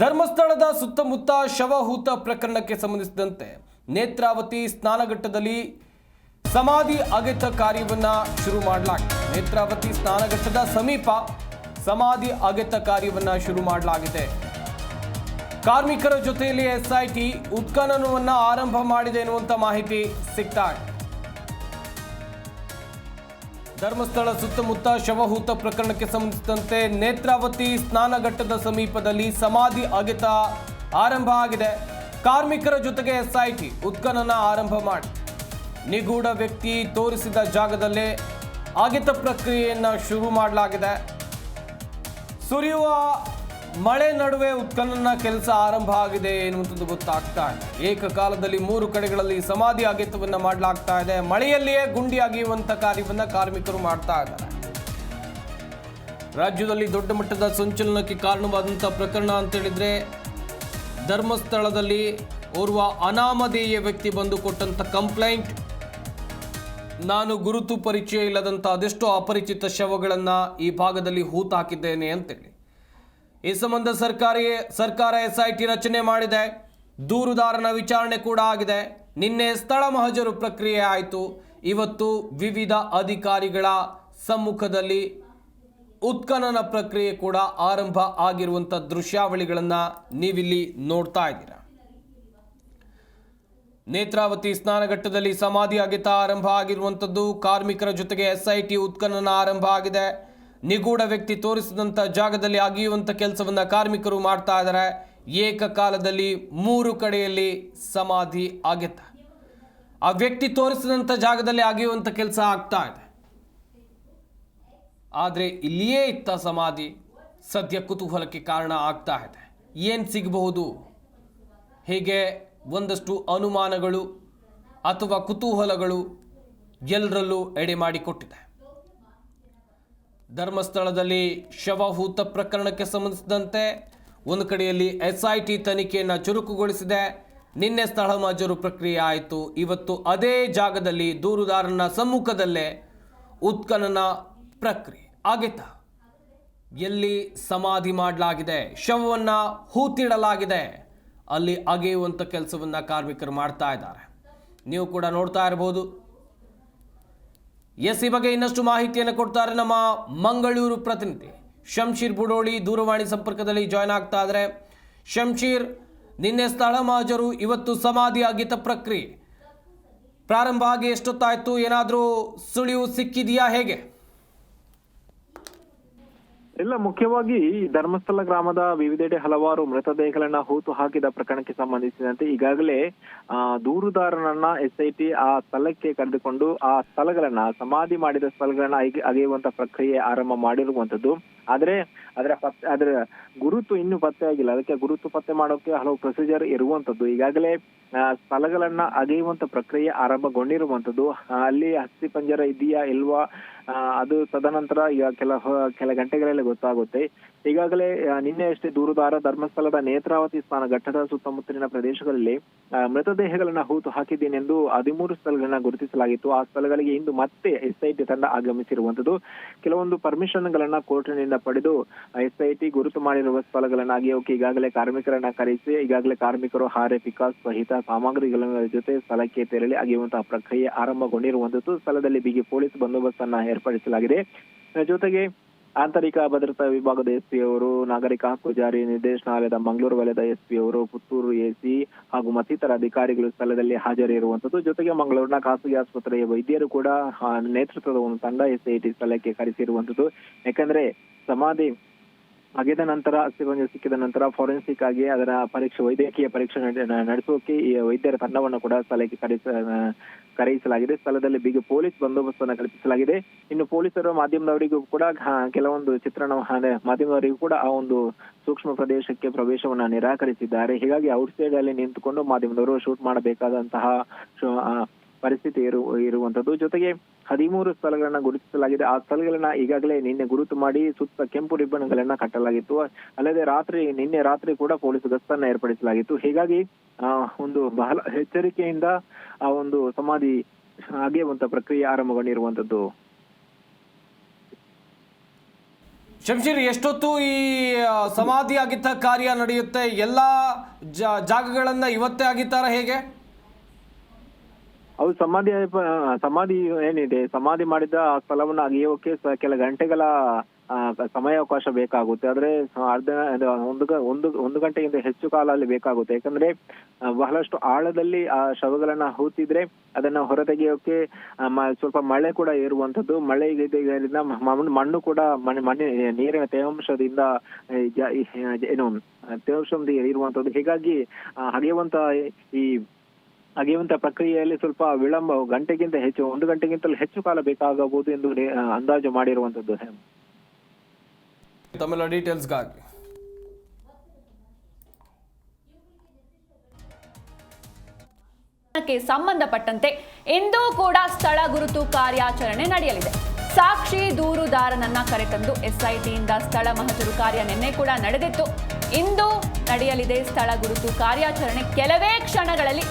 ಧರ್ಮಸ್ಥಳದ ಸುತ್ತಮುತ್ತ ಶವಹೂತ ಪ್ರಕರಣಕ್ಕೆ ಸಂಬಂಧಿಸಿದಂತೆ ನೇತ್ರಾವತಿ ಸ್ನಾನಘಟ್ಟದಲ್ಲಿ ಸಮಾಧಿ ಅಗೆತ ಕಾರ್ಯವನ್ನು ಶುರು ಮಾಡಲಾಗಿದೆ. ನೇತ್ರಾವತಿ ಸ್ನಾನಘಟ್ಟದ ಸಮೀಪ ಸಮಾಧಿ ಅಗೆತ ಕಾರ್ಯವನ್ನು ಶುರು ಮಾಡಲಾಗಿದೆ. ಕಾರ್ಮಿಕರ ಜೊತೆಯಲ್ಲಿ ಎಸ್ಐಟಿ ಉತ್ಖನನವನ್ನು ಆರಂಭ ಮಾಡಿದೆ ಎನ್ನುವಂಥ ಮಾಹಿತಿ ಸಿಗ್ತಾ ಇದೆ. ಧರ್ಮಸ್ಥಳ ಸುತ್ತಮುತ್ತ ಶವಹೂತ ಪ್ರಕರಣಕ್ಕೆ ಸಂಬಂಧಿಸಿದಂತೆ ನೇತ್ರಾವತಿ ಸ್ನಾನಘಟ್ಟದ ಸಮೀಪದಲ್ಲಿ ಸಮಾಧಿ ಅಗೆತ ಆರಂಭ ಆಗಿದೆ. ಕಾರ್ಮಿಕರ ಜೊತೆಗೆ ಎಸ್ಐಟಿ ಉತ್ಖನನ ಆರಂಭ ಮಾಡಿ. ನಿಗೂಢ ವ್ಯಕ್ತಿ ತೋರಿಸಿದ ಜಾಗದಲ್ಲೇ ಅಗೆತ ಪ್ರಕ್ರಿಯೆಯನ್ನು ಶುರು ಮಾಡಲಾಗಿದೆ. ಸುರಿಯುವ ಮಳೆ ನಡುವೆ ಉತ್ಖನನ ಕೆಲಸ ಆರಂಭ ಆಗಿದೆ ಎನ್ನುವಂಥದ್ದು ಗೊತ್ತಾಗ್ತಾ ಇದೆ. ಏಕಕಾಲದಲ್ಲಿ ಮೂರು ಕಡೆಗಳಲ್ಲಿ ಸಮಾಧಿ ಅಗತ್ಯವನ್ನು ಮಾಡಲಾಗ್ತಾ ಇದೆ. ಮಳೆಯಲ್ಲಿಯೇ ಗುಂಡಿ ಅಗೆಯುವಂತ ಕಾರ್ಯವನ್ನು ಕಾರ್ಮಿಕರು ಮಾಡ್ತಾ ಇದ್ದಾರೆ. ರಾಜ್ಯದಲ್ಲಿ ದೊಡ್ಡ ಮಟ್ಟದ ಸಂಚಲನಕ್ಕೆ ಕಾರಣವಾದಂಥ ಪ್ರಕರಣ ಅಂತ ಹೇಳಿದ್ರೆ, ಧರ್ಮಸ್ಥಳದಲ್ಲಿ ಓರ್ವ ಅನಾಮಧೇಯ ವ್ಯಕ್ತಿ ಬಂದು ಕೊಟ್ಟಂಥ ಕಂಪ್ಲೇಂಟ್. ನಾನು ಗುರುತು ಪರಿಚಯ ಇಲ್ಲದಂಥ ಅದೆಷ್ಟೋ ಅಪರಿಚಿತ ಶವಗಳನ್ನು ಈ ಭಾಗದಲ್ಲಿ ಹೂತಾಕಿದ್ದೇನೆ ಅಂತೇಳಿ ಈ ಸಂಬಂಧ ಸರ್ಕಾರಿ ಸರ್ಕಾರ ಎಸ್ ಐ ಟಿ ರಚನೆ ಮಾಡಿದೆ. ದೂರುದಾರನ ವಿಚಾರಣೆ ಕೂಡ ಆಗಿದೆ. ನಿನ್ನೆ ಸ್ಥಳ ಮಹಜರು ಪ್ರಕ್ರಿಯೆ ಆಯಿತು. ಇವತ್ತು ವಿವಿಧ ಅಧಿಕಾರಿಗಳ ಸಮ್ಮುಖದಲ್ಲಿ ಉತ್ಖನನ ಪ್ರಕ್ರಿಯೆ ಕೂಡ ಆರಂಭ ಆಗಿರುವಂಥ ದೃಶ್ಯಾವಳಿಗಳನ್ನು ನೀವಿಲ್ಲಿ ನೋಡ್ತಾ ಇದ್ದೀರಾ. ನೇತ್ರಾವತಿ ಸ್ನಾನಘಟ್ಟದಲ್ಲಿ ಸಮಾಧಿ ಆರಂಭ ಆಗಿರುವಂಥದ್ದು ಕಾರ್ಮಿಕರ ಜೊತೆಗೆ ಎಸ್ಐಟಿ ಉತ್ಖನನ ಆರಂಭ ಆಗಿದೆ. ನಿಗೂಢ ವ್ಯಕ್ತಿ ತೋರಿಸಿದಂಥ ಜಾಗದಲ್ಲಿ ಅಗಿಯುವಂಥ ಕೆಲಸವನ್ನು ಕಾರ್ಮಿಕರು ಮಾಡ್ತಾ ಇದ್ದಾರೆ ಏಕಕಾಲದಲ್ಲಿ ಮೂರು ಕಡೆಯಲ್ಲಿ ಸಮಾಧಿ ಆಗುತ್ತೆ ಆ ವ್ಯಕ್ತಿ ತೋರಿಸಿದಂಥ ಜಾಗದಲ್ಲಿ ಅಗೆಯುವಂಥ ಕೆಲಸ ಆಗ್ತಾ ಇದೆ. ಆದರೆ ಇಲ್ಲಿಯೇ ಇತ್ತ ಸಮಾಧಿ ಸದ್ಯ ಕುತೂಹಲಕ್ಕೆ ಕಾರಣ ಆಗ್ತಾ ಇದೆ. ಏನು ಸಿಗಬಹುದು? ಹೀಗೆ ಒಂದಷ್ಟು ಅನುಮಾನಗಳು ಅಥವಾ ಕುತೂಹಲಗಳು ಎಲ್ಲರಲ್ಲೂ ಎಡೆ ಮಾಡಿಕೊಟ್ಟಿದೆ. ಧರ್ಮಸ್ಥಳದಲ್ಲಿ ಶವಹೂತ ಪ್ರಕರಣಕ್ಕೆ ಸಂಬಂಧಿಸಿದಂತೆ ಒಂದು ಕಡೆಯಲ್ಲಿ ಎಸ್ ತನಿಖೆಯನ್ನು ಚುರುಕುಗೊಳಿಸಿದೆ. ನಿನ್ನೆ ಸ್ಥಳ ಮಾಜರು ಪ್ರಕ್ರಿಯೆ ಆಯಿತು. ಇವತ್ತು ಅದೇ ಜಾಗದಲ್ಲಿ ದೂರುದಾರನ ಸಮ್ಮುಖದಲ್ಲೇ ಉತ್ಖನನ ಪ್ರಕ್ರಿಯೆ. ಆಗಿತ್ತ ಎಲ್ಲಿ ಸಮಾಧಿ ಮಾಡಲಾಗಿದೆ, ಶವವನ್ನು ಹೂತಿಡಲಾಗಿದೆ, ಅಲ್ಲಿ ಅಗೆಯುವಂಥ ಕೆಲಸವನ್ನು ಕಾರ್ಮಿಕರು ಮಾಡ್ತಾ ಇದ್ದಾರೆ. ನೀವು ಕೂಡ ನೋಡ್ತಾ ಇರಬಹುದು. ಎಸ್ ಈ ಬಗ್ಗೆ ಇನ್ನಷ್ಟು ಮಾಹಿತಿಯನ್ನು ಕೊಡ್ತಾರೆ ನಮ್ಮ ಮಂಗಳೂರು ಪ್ರತಿನಿಧಿ ಶಂಶೀರ್ ಬುಡೋಳಿ ದೂರವಾಣಿ ಸಂಪರ್ಕದಲ್ಲಿ ಜಾಯ್ನ್ ಆಗ್ತಾ ಇದ್ದಾರೆ. ಶಂಶೀರ್, ನಿನ್ನೆ ಸ್ಥಳ ಮಾಜರು, ಇವತ್ತು ಸಮಾಧಿ ಆಗಿದ್ದ ಪ್ರಕ್ರಿಯೆ ಪ್ರಾರಂಭ ಆಗಿ ಎಷ್ಟೊತ್ತಾಯ್ತು? ಏನಾದರೂ ಸುಳಿವು ಸಿಕ್ಕಿದೆಯಾ ಹೇಗೆ? ಇಲ್ಲ, ಮುಖ್ಯವಾಗಿ ಧರ್ಮಸ್ಥಳ ಗ್ರಾಮದ ವಿವಿಧೆಡೆ ಹಲವಾರು ಮೃತದೇಹಗಳನ್ನ ಹೂತು ಹಾಕಿದ ಪ್ರಕರಣಕ್ಕೆ ಸಂಬಂಧಿಸಿದಂತೆ ಈಗಾಗಲೇ ದೂರುದಾರನನ್ನ ಎಸ್ಐಟಿ ಆ ಸ್ಥಳಕ್ಕೆ ಕರೆದುಕೊಂಡು ಆ ಸ್ಥಳಗಳನ್ನ ಸಮಾಧಿ ಮಾಡಿದ ಸ್ಥಳಗಳನ್ನ ಅಗೆ- ಅಗೆಯುವಂತ ಪ್ರಕ್ರಿಯೆ ಆರಂಭ ಮಾಡಿರುವಂತದ್ದು. ಆದ್ರೆ, ಅದರ ಪತ್ತೆ ಅದರ ಗುರುತು ಇನ್ನೂ ಪತ್ತೆ ಆಗಿಲ್ಲ ಅದಕ್ಕೆ ಗುರುತು ಪತ್ತೆ ಮಾಡೋಕೆ ಹಲವು ಪ್ರೊಸೀಜರ್ ಇರುವಂತದ್ದು. ಈಗಾಗಲೇ ಸ್ಥಳಗಳನ್ನ ಅಗೆಯುವಂತ ಪ್ರಕ್ರಿಯೆ ಆರಂಭಗೊಂಡಿರುವಂತದ್ದು ಅಲ್ಲಿ ಅಸ್ಥಿ ಪಂಜರ ಇದೆಯಾ ಇಲ್ವಾ? ಅದು ತದನಂತರ ಕೆಲ ಕೆಲ ಗಂಟೆಗಳಲ್ಲಿ ಗೊತ್ತಾಗುತ್ತೆ. ಈಗಾಗಲೇ ನಿನ್ನೆ ಅಷ್ಟೇ ದೂರುದಾರ ಧರ್ಮಸ್ಥಳದ ನೇತ್ರಾವತಿ ಸ್ಥಾನ ಘಟ್ಟದ ಸುತ್ತಮುತ್ತಲಿನ ಪ್ರದೇಶಗಳಲ್ಲಿ ಮೃತದೇಹಗಳನ್ನ ಹೂತು ಹಾಕಿದ್ದೇನೆಂದು ಹದಿಮೂರು ಸ್ಥಳಗಳನ್ನ ಗುರುತಿಸಲಾಗಿತ್ತು. ಆ ಸ್ಥಳಗಳಿಗೆ ಇಂದು ಮತ್ತೆ ಎಸ್ಐಟಿ ತಂಡ ಆಗಮಿಸಿರುವಂತದ್ದು ಕೆಲವೊಂದು ಪರ್ಮಿಷನ್ ಗಳನ್ನ ಕೋರ್ಟಿನಿಂದ ಪಡೆದು ಎಸ್ಐಟಿ ಗುರುತು ಮಾಡಿರುವ ಸ್ಥಳಗಳನ್ನ ಅಗೆಯೋಕೆ ಈಗಾಗಲೇ ಕಾರ್ಮಿಕರನ್ನ ಕರೆಸಿ, ಈಗಾಗಲೇ ಕಾರ್ಮಿಕರು ಹಾರೆ, ಪಿಕಾಸ್ ಸಹಿತ ಸಾಮಗ್ರಿಗಳ ಜೊತೆ ಸ್ಥಳಕ್ಕೆ ತೆರಳಿ ಅಗೆಯುವಂತಹ ಪ್ರಕ್ರಿಯೆ ಆರಂಭಗೊಂಡಿರುವಂತದ್ದು. ಸ್ಥಳದಲ್ಲಿ ಬಿಗಿ ಪೊಲೀಸ್ ಬಂದೋಬಸ್ತ್ ಅನ್ನ ಏರ್ಪಡಿಸಲಾಗಿದೆ ಜೊತೆಗೆ ಆಂತರಿಕ ಭದ್ರತಾ ವಿಭಾಗದ ಎಸ್ಪಿ ಅವರು ನಾಗರಿಕ ಹಕ್ಕು ಜಾರಿ ನಿರ್ದೇಶನಾಲಯದ ಮಂಗಳೂರು ವಲಯದ ಎಸ್ಪಿ ಅವರು ಪುತ್ತೂರು ಎಸಿ ಹಾಗೂ ಮತ್ತಿತರ ಅಧಿಕಾರಿಗಳು ಸ್ಥಳದಲ್ಲಿ ಹಾಜರಿರುವಂತದ್ದು. ಜೊತೆಗೆ ಮಂಗಳೂರಿನ ಖಾಸಗಿ ಆಸ್ಪತ್ರೆಯ ವೈದ್ಯರು ಕೂಡ ನೇತೃತ್ವದ ಒಂದು ತಂಡ ಎಸ್ಐಟಿ ಸ್ಥಳಕ್ಕೆ ಕರೆಸಿರುವಂತದ್ದು. ಯಾಕಂದ್ರೆ ಸಮಾಧಿ ಅಗೆದ ನಂತರ ಅಸ್ಥಿಪಂಜ ಸಿಕ್ಕಿದ ನಂತರ ಫಾರೆನ್ಸಿಕ್ ಆಗಿ ಅದರ ಪರೀಕ್ಷೆ, ವೈದ್ಯಕೀಯ ಪರೀಕ್ಷೆ ನಡೆ- ನಡೆಸೋಕೆ ಈ ವೈದ್ಯರ ತಂಡವನ್ನು ಕೂಡ ಸ್ಥಳಕ್ಕೆ ಕರೆಸ ಕರೆಯಿಸಲಾಗಿದೆ. ಸ್ಥಳದಲ್ಲಿ ಬಿಗಿ ಪೊಲೀಸ್ ಬಂದೋಬಸ್ತನ್ನು ಕಲ್ಪಿಸಲಾಗಿದೆ. ಇನ್ನು ಪೊಲೀಸರು ಮಾಧ್ಯಮದವರಿಗೂ ಕೂಡ ಕೆಲವೊಂದು ಚಿತ್ರಣ ಮಾಧ್ಯಮದವರಿಗೂ ಕೂಡ ಆ ಒಂದು ಸೂಕ್ಷ್ಮ ಪ್ರದೇಶಕ್ಕೆ ಪ್ರವೇಶವನ್ನ ನಿರಾಕರಿಸಿದ್ದಾರೆ. ಹೀಗಾಗಿ ಔಟ್ಸೈಡ್ ಅಲ್ಲಿ ನಿಂತುಕೊಂಡು ಮಾಧ್ಯಮದವರು ಶೂಟ್ ಮಾಡಬೇಕಾದಂತಹ ಪರಿಸ್ಥಿತಿ ಇರು, ಇರುವಂತದ್ದು. ಜೊತೆಗೆ ಹದಿಮೂರು ಸ್ಥಳಗಳನ್ನ ಗುರುತಿಸಲಾಗಿದೆ. ಆ ಸ್ಥಳಗಳನ್ನ ಈಗಾಗಲೇ ನಿನ್ನೆ ಗುರುತು ಮಾಡಿ ಸುತ್ತ ಕೆಂಪು ರಿಬ್ಬನ್ಗಳನ್ನ ಕಟ್ಟಲಾಗಿತ್ತು. ಅಲ್ಲದೆ ರಾತ್ರಿ, ನಿನ್ನೆ ರಾತ್ರಿ ಕೂಡ ಪೊಲೀಸ್ ಗಸ್ತನ್ನ ಏರ್ಪಡಿಸಲಾಗಿತ್ತು. ಹೀಗಾಗಿ, ಆ, ಒಂದು ಬಹಳ ಎಚ್ಚರಿಕೆಯಿಂದ ಆ ಒಂದು ಸಮಾಧಿ ಅಗೆಯುವಂತ ಪ್ರಕ್ರಿಯೆ ಆರಂಭಗೊಂಡಿರುವಂತದ್ದು. ಶಂಶೀರ್ ಎಷ್ಟೊತ್ತು ಈ ಸಮಾಧಿ ಆಗಿದ್ದ ಕಾರ್ಯ ನಡೆಯುತ್ತೆ? ಎಲ್ಲ ಜಾಗಗಳನ್ನ ಇವತ್ತೇ ಆಗಿದ್ದಾರ ಹೇಗೆ? ಅವು ಸಮಾಧಿ ಸಮಾಧಿ ಏನಿದೆ? ಸಮಾಧಿ ಮಾಡಿದ ಆ ಸ್ಥಳವನ್ನು ಅಗೆಯೋಕೆ ಕೆಲ ಗಂಟೆಗಳ ಸಮಯಾವಕಾಶ ಬೇಕಾಗುತ್ತೆ. ಆದ್ರೆ ಅರ್ಧ ಒಂದು ಒಂದು ಒಂದು ಗಂಟೆಗಿಂತ ಹೆಚ್ಚು ಕಾಲ ಅಲ್ಲಿ ಬೇಕಾಗುತ್ತೆ. ಯಾಕಂದ್ರೆ ಬಹಳಷ್ಟು ಆಳದಲ್ಲಿ ಆ ಶವಗಳನ್ನ ಹೂತಿದ್ರೆ ಅದನ್ನ ಹೊರತೆಗೆಯೋಕೆ ಸ್ವಲ್ಪ ಮಳೆ ಕೂಡ ಇರುವಂತದ್ದು ಮಳೆ ಮಣ್ಣು ಕೂಡ ಮಣ್ಣು ಮಣ್ಣಿನ ನೀರಿನ ತೇವಾಂಶದಿಂದ ಏನು, ತೇವಾಂಶದಿಂದ ಇರುವಂತದ್ದು ಹೀಗಾಗಿ ಹಗೆಯುವಂತ ಈ ಅಗೆಯುವಂತ ಪ್ರಕ್ರಿಯೆಯಲ್ಲಿ ಸ್ವಲ್ಪ ವಿಳಂಬ ಗಂಟೆಗಿಂತ ಹೆಚ್ಚು ಒಂದು ಗಂಟೆಗಿಂತಲೂ ಹೆಚ್ಚು ಕಾಲ ಬೇಕಾಗಬಹುದು ಎಂದು ಅಂದಾಜು ಮಾಡಿರುವಂತದ್ದು. ತಮ್ಮೆಲ್ಲ ಡೀಟೇಲ್ಸ್ಗಾಗಿ. ಕ್ಕೆ ಸಂಬಂಧಪಟ್ಟಂತೆ ಇಂದೂ ಕೂಡ ಸ್ಥಳ ಗುರುತು ಕಾರ್ಯಾಚರಣೆ ನಡೆಯಲಿದೆ. ಸಾಕ್ಷಿ ದೂರುದಾರನನ್ನ ಕರೆತಂದು ಎಸ್ಐಟಿಯಿಂದ ಸ್ಥಳ ಮಹಜರು ಕಾರ್ಯ ನಿನ್ನೆ ಕೂಡ ನಡೆದಿತ್ತು. ಇಂದು ನಡೆಯಲಿದೆ ಸ್ಥಳ ಗುರುತು ಕಾರ್ಯಾಚರಣೆ. ಕೆಲವೇ ಕ್ಷಣಗಳಲ್ಲಿ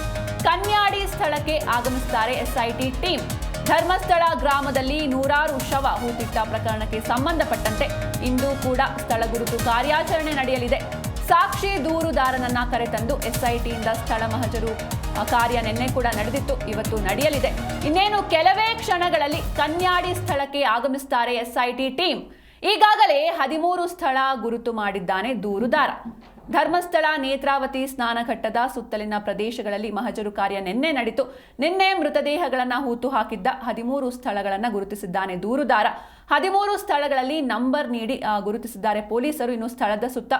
ಕನ್ಯಾಡಿ ಸ್ಥಳಕ್ಕೆ ಆಗಮಿಸುತ್ತಾರೆ ಎಸ್ಐಟಿ ಟೀಮ್. ಧರ್ಮಸ್ಥಳ ಗ್ರಾಮದಲ್ಲಿ ನೂರಾರು ಶವ ಹೂತಿಟ್ಟ ಪ್ರಕರಣಕ್ಕೆ ಸಂಬಂಧಪಟ್ಟಂತೆ ಇಂದು ಕೂಡ ಸ್ಥಳ ಗುರುತು ಕಾರ್ಯಾಚರಣೆ ನಡೆಯಲಿದೆ. ಸಾಕ್ಷಿ ದೂರುದಾರನನ್ನ ಕರೆತಂದು ಎಸ್ಐಟಿಯಿಂದ ಸ್ಥಳ ಮಹಜರು ಕಾರ್ಯ ನಿನ್ನೆ ಕೂಡ ನಡೆದಿತ್ತು, ಇವತ್ತು ನಡೆಯಲಿದೆ. ಇನ್ನೇನು ಕೆಲವೇ ಕ್ಷಣಗಳಲ್ಲಿ ಕನ್ಯಾಡಿ ಸ್ಥಳಕ್ಕೆ ಆಗಮಿಸುತ್ತಾರೆ ಎಸ್ಐಟಿ ಟೀಮ್. ಈಗಾಗಲೇ ಹದಿಮೂರು ಸ್ಥಳ ಗುರುತು ಮಾಡಿದ್ದಾನೆ ದೂರುದಾರ. ಧರ್ಮಸ್ಥಳ ನೇತ್ರಾವತಿ ಸ್ನಾನಘಟ್ಟದ ಸುತ್ತಲಿನ ಪ್ರದೇಶಗಳಲ್ಲಿ ಮಹಜರು ಕಾರ್ಯ ನಿನ್ನೆ ನಡೆಯಿತು ನಿನ್ನೆ ಮೃತದೇಹಗಳನ್ನು ಹೂತು ಹಾಕಿದ್ದ ಹದಿಮೂರು ಸ್ಥಳಗಳನ್ನು ಗುರುತಿಸಿದ್ದಾನೆ ದೂರುದಾರ. ಹದಿಮೂರು ಸ್ಥಳಗಳಲ್ಲಿ ನಂಬರ್ ನೀಡಿ ಗುರುತಿಸಿದ್ದಾರೆ. ಪೊಲೀಸರು ಇನ್ನು ಸ್ಥಳದ ಸುತ್ತ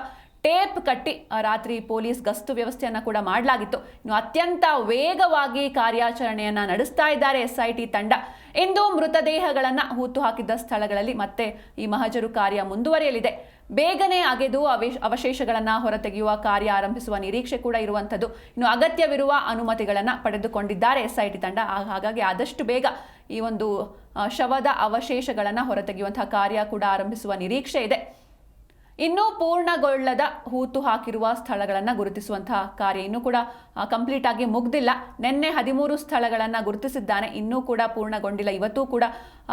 ಟೇಪ್ ಕಟ್ಟಿ ರಾತ್ರಿ ಪೊಲೀಸ್ ಗಸ್ತು ವ್ಯವಸ್ಥೆಯನ್ನು ಕೂಡ ಮಾಡಲಾಗಿತ್ತು. ಇನ್ನು ಅತ್ಯಂತ ವೇಗವಾಗಿ ಕಾರ್ಯಾಚರಣೆಯನ್ನು ನಡೆಸ್ತಾ ಇದ್ದಾರೆ ಎಸ್ಐಟಿ ತಂಡ. ಇಂದು ಮೃತದೇಹಗಳನ್ನು ಹೂತು ಹಾಕಿದ್ದ ಸ್ಥಳಗಳಲ್ಲಿ ಮತ್ತೆ ಈ ಮಹಜರು ಕಾರ್ಯ ಮುಂದುವರಿಯಲಿದೆ. ಬೇಗನೆ ಅಗೆದು ಅವೇ- ಅವಶೇಷಗಳನ್ನ ಹೊರತೆಗೆಯುವ ಕಾರ್ಯ ಆರಂಭಿಸುವ ನಿರೀಕ್ಷೆ ಕೂಡ ಇರುವಂಥದ್ದು. ಇನ್ನು ಅಗತ್ಯವಿರುವ ಅನುಮತಿಗಳನ್ನ ಪಡೆದುಕೊಂಡಿದ್ದಾರೆ ಎಸ್ಐಟಿ ತಂಡ. ಹಾಗಾಗಿ ಆದಷ್ಟು ಬೇಗ ಈ ಒಂದು ಶವದ ಅವಶೇಷಗಳನ್ನ ಹೊರತೆಗೆಯುವಂತಹ ಕಾರ್ಯ ಕೂಡ ಆರಂಭಿಸುವ ನಿರೀಕ್ಷೆ ಇದೆ. ಇನ್ನೂ ಪೂರ್ಣಗೊಳ್ಳದ ಹೂತು ಹಾಕಿರುವ ಸ್ಥಳಗಳನ್ನು ಗುರುತಿಸುವಂತಹ ಕಾರ್ಯ ಇನ್ನೂ ಕೂಡ ಕಂಪ್ಲೀಟ್ ಆಗಿ ಮುಗ್ದಿಲ್ಲ. ನಿನ್ನೆ ಹದಿಮೂರು ಸ್ಥಳಗಳನ್ನು ಗುರುತಿಸಿದ್ದಾನೆ. ಇನ್ನೂ ಕೂಡ ಪೂರ್ಣಗೊಂಡಿಲ್ಲ. ಇವತ್ತೂ ಕೂಡ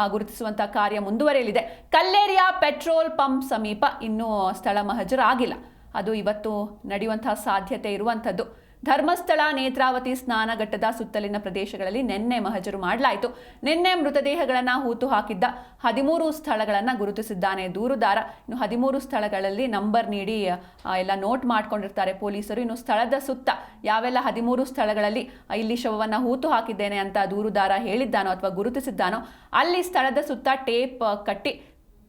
ಗುರುತಿಸುವಂತಹ ಕಾರ್ಯ ಮುಂದುವರಿಯಲಿದೆ. ಕಲ್ಲೇರಿಯ ಪೆಟ್ರೋಲ್ ಪಂಪ್ ಸಮೀಪ ಇನ್ನೂ ಸ್ಥಳ ಮಹಜರಾಗಿಲ್ಲ. ಅದು ಇವತ್ತು ನಡೆಯುವಂತಹ ಸಾಧ್ಯತೆ ಇರುವಂಥದ್ದು. ಧರ್ಮಸ್ಥಳ ನೇತ್ರಾವತಿ ಸ್ನಾನಘಟ್ಟದ ಸುತ್ತಲಿನ ಪ್ರದೇಶಗಳಲ್ಲಿ ನಿನ್ನೆ ಮಹಜರು ಮಾಡಲಾಯಿತು. ನಿನ್ನೆ ಮೃತದೇಹಗಳನ್ನು ಹೂತು ಹಾಕಿದ್ದ ಹದಿಮೂರು ಸ್ಥಳಗಳನ್ನು ಗುರುತಿಸಿದ್ದಾನೆ ದೂರುದಾರ. ಇನ್ನು ಹದಿಮೂರು ಸ್ಥಳಗಳಲ್ಲಿ ನಂಬರ್ ನೀಡಿ ಎಲ್ಲ ನೋಟ್ ಮಾಡ್ಕೊಂಡಿರ್ತಾರೆ ಪೊಲೀಸರು. ಇನ್ನು ಸ್ಥಳದ ಸುತ್ತ ಯಾವೆಲ್ಲ ಹದಿಮೂರು ಸ್ಥಳಗಳಲ್ಲಿ ಇಲ್ಲಿ ಶವವನ್ನು ಹೂತು ಹಾಕಿದ್ದೇನೆ ಅಂತ ದೂರುದಾರ ಹೇಳಿದ್ದಾನೋ ಅಥವಾ ಗುರುತಿಸಿದ್ದಾನೋ, ಅಲ್ಲಿ ಸ್ಥಳದ ಸುತ್ತ ಟೇಪ್ ಕಟ್ಟಿ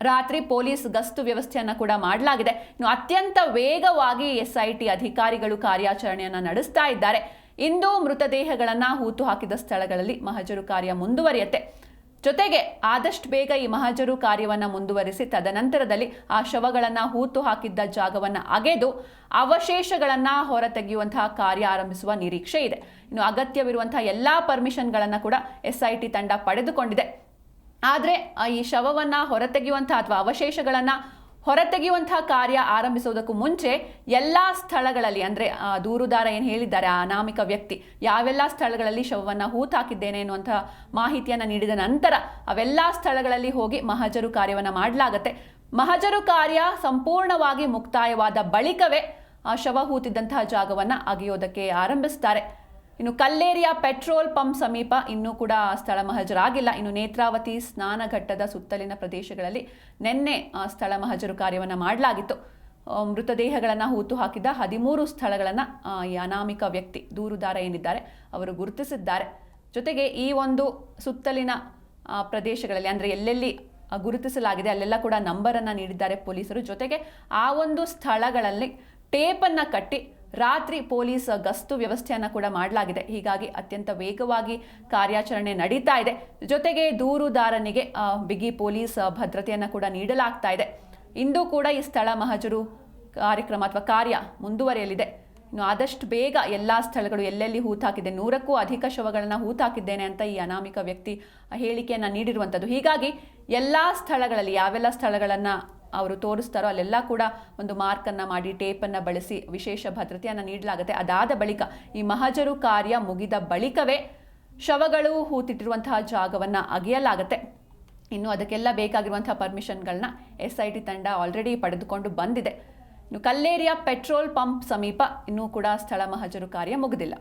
ರಾತ್ರಿ ಪೊಲೀಸ್ ಗಸ್ತು ವ್ಯವಸ್ಥೆಯನ್ನ ಕೂಡ ಮಾಡಲಾಗಿದೆ. ಇನ್ನು ಅತ್ಯಂತ ವೇಗವಾಗಿ ಎಸ್ಐಟಿ ಅಧಿಕಾರಿಗಳು ಕಾರ್ಯಾಚರಣೆಯನ್ನು ನಡೆಸ್ತಾ ಇದ್ದಾರೆ. ಇಂದು ಮೃತದೇಹಗಳನ್ನು ಹೂತು ಹಾಕಿದ ಸ್ಥಳಗಳಲ್ಲಿ ಮಹಜರು ಕಾರ್ಯ ಮುಂದುವರಿಯುತ್ತೆ. ಜೊತೆಗೆ ಆದಷ್ಟು ಬೇಗ ಈ ಮಹಜರು ಕಾರ್ಯವನ್ನ ಮುಂದುವರಿಸಿ ತದನಂತರದಲ್ಲಿ ಆ ಶವಗಳನ್ನು ಹೂತು ಹಾಕಿದ್ದ ಜಾಗವನ್ನ ಅಗೆದು ಅವಶೇಷಗಳನ್ನು ಹೊರತೆಗೆಯುವಂತಹ ಕಾರ್ಯ ಆರಂಭಿಸುವ ನಿರೀಕ್ಷೆ ಇದೆ. ಇನ್ನು ಅಗತ್ಯವಿರುವಂತಹ ಎಲ್ಲಾ ಪರ್ಮಿಷನ್ಗಳನ್ನು ಕೂಡ ಎಸ್ಐಟಿ ತಂಡ ಪಡೆದುಕೊಂಡಿದೆ. ಆದರೆ ಈ ಶವವನ್ನು ಹೊರತೆಗೆಯುವಂಥ ಅಥವಾ ಅವಶೇಷಗಳನ್ನು ಹೊರತೆಗೆಯುವಂತಹ ಕಾರ್ಯ ಆರಂಭಿಸೋದಕ್ಕೂ ಮುಂಚೆ ಎಲ್ಲ ಸ್ಥಳಗಳಲ್ಲಿ ಅಂದರೆ ದೂರುದಾರ ಏನು ಹೇಳಿದ್ದಾರೆ, ಆ ಅನಾಮಿಕ ವ್ಯಕ್ತಿ, ಯಾವೆಲ್ಲ ಸ್ಥಳಗಳಲ್ಲಿ ಶವವನ್ನು ಹೂತಾಕಿದ್ದೇನೆ ಎನ್ನುವಂಥ ಮಾಹಿತಿಯನ್ನು ನೀಡಿದ ನಂತರ ಅವೆಲ್ಲ ಸ್ಥಳಗಳಲ್ಲಿ ಹೋಗಿ ಮಹಜರು ಕಾರ್ಯವನ್ನು ಮಾಡಲಾಗತ್ತೆ. ಮಹಜರು ಕಾರ್ಯ ಸಂಪೂರ್ಣವಾಗಿ ಮುಕ್ತಾಯವಾದ ಬಳಿಕವೇ ಆ ಶವ ಹೂತಿದ್ದಂತಹ ಜಾಗವನ್ನು ಅಗೆಯೋದಕ್ಕೆ ಆರಂಭಿಸ್ತಾರೆ. ಇನ್ನು ಕಲ್ಲೇರಿಯ ಪೆಟ್ರೋಲ್ ಪಂಪ್ ಸಮೀಪ ಇನ್ನೂ ಕೂಡ ಸ್ಥಳ ಮಹಜರಾಗಿಲ್ಲ. ಇನ್ನು ನೇತ್ರಾವತಿ ಸ್ನಾನಘಟ್ಟದ ಸುತ್ತಲಿನ ಪ್ರದೇಶಗಳಲ್ಲಿ ನಿನ್ನೆ ಸ್ಥಳ ಮಹಜರು ಕಾರ್ಯವನ್ನು ಮಾಡಲಾಗಿತ್ತು. ಮೃತದೇಹಗಳನ್ನು ಹೂತು ಹಾಕಿದ ಹದಿಮೂರು ಸ್ಥಳಗಳನ್ನು ಈ ಅನಾಮಿಕ ವ್ಯಕ್ತಿ ದೂರುದಾರ ಏನಿದ್ದಾರೆ ಅವರು ಗುರುತಿಸಿದ್ದಾರೆ. ಜೊತೆಗೆ ಈ ಒಂದು ಸುತ್ತಲಿನ ಪ್ರದೇಶಗಳಲ್ಲಿ ಅಂದರೆ ಎಲ್ಲೆಲ್ಲಿ ಗುರುತಿಸಲಾಗಿದೆ ಅಲ್ಲೆಲ್ಲ ಕೂಡ ನಂಬರನ್ನು ನೀಡಿದ್ದಾರೆ ಪೊಲೀಸರು. ಜೊತೆಗೆ ಆ ಒಂದು ಸ್ಥಳಗಳಲ್ಲಿ ಟೇಪನ್ನು ಕಟ್ಟಿ ರಾತ್ರಿ ಪೊಲೀಸ್ ಗಸ್ತು ವ್ಯವಸ್ಥೆಯನ್ನು ಕೂಡ ಮಾಡಲಾಗಿದೆ. ಹೀಗಾಗಿ ಅತ್ಯಂತ ವೇಗವಾಗಿ ಕಾರ್ಯಾಚರಣೆ ನಡೀತಾ ಇದೆ. ಜೊತೆಗೆ ದೂರುದಾರನಿಗೆ ಬಿಗಿ ಪೊಲೀಸ್ ಭದ್ರತೆಯನ್ನು ಕೂಡ ನೀಡಲಾಗ್ತಾ ಇದೆ. ಇಂದು ಕೂಡ ಈ ಸ್ಥಳ ಮಹಜರು ಕಾರ್ಯಕ್ರಮ ಅಥವಾ ಕಾರ್ಯ ಮುಂದುವರೆಯಲಿದೆ. ಇನ್ನು ಆದಷ್ಟು ಬೇಗ ಎಲ್ಲ ಸ್ಥಳಗಳು ಎಲ್ಲೆಲ್ಲಿ ಹೂತಾಕಿದೆ, ನೂರಕ್ಕೂ ಅಧಿಕ ಶವಗಳನ್ನು ಹೂತಾಕಿದ್ದೇನೆ ಅಂತ ಈ ಅನಾಮಿಕ ವ್ಯಕ್ತಿ ಹೇಳಿಕೆಯನ್ನು ನೀಡಿರುವಂಥದ್ದು ಹೀಗಾಗಿ ಎಲ್ಲ ಸ್ಥಳಗಳಲ್ಲಿ, ಯಾವೆಲ್ಲ ಸ್ಥಳಗಳನ್ನು ಅವರು ತೋರಿಸ್ತಾರೋ, ಅಲ್ಲೆಲ್ಲ ಕೂಡ ಒಂದು ಮಾರ್ಕನ್ನು ಮಾಡಿ ಟೇಪನ್ನು ಬಳಸಿ ವಿಶೇಷ ಭದ್ರತೆಯನ್ನು ನೀಡಲಾಗುತ್ತೆ. ಅದಾದ ಬಳಿಕ ಈ ಮಹಜರು ಕಾರ್ಯ ಮುಗಿದ ಬಳಿಕವೇ ಶವಗಳು ಹೂತಿಟ್ಟಿರುವಂತಹ ಜಾಗವನ್ನು ಅಗೆಯಲಾಗುತ್ತೆ. ಇನ್ನು ಅದಕ್ಕೆಲ್ಲ ಬೇಕಾಗಿರುವಂಥ ಪರ್ಮಿಷನ್ಗಳನ್ನ ಎಸ್ ಐ ಟಿ ತಂಡ ಆಲ್ರೆಡಿ ಪಡೆದುಕೊಂಡು ಬಂದಿದೆ. ಇನ್ನು ಕಲ್ಲೇರಿಯ ಪೆಟ್ರೋಲ್ ಪಂಪ್ ಸಮೀಪ ಇನ್ನೂ ಕೂಡ ಸ್ಥಳ ಮಹಜರು ಕಾರ್ಯ ಮುಗಿದಿಲ್ಲ.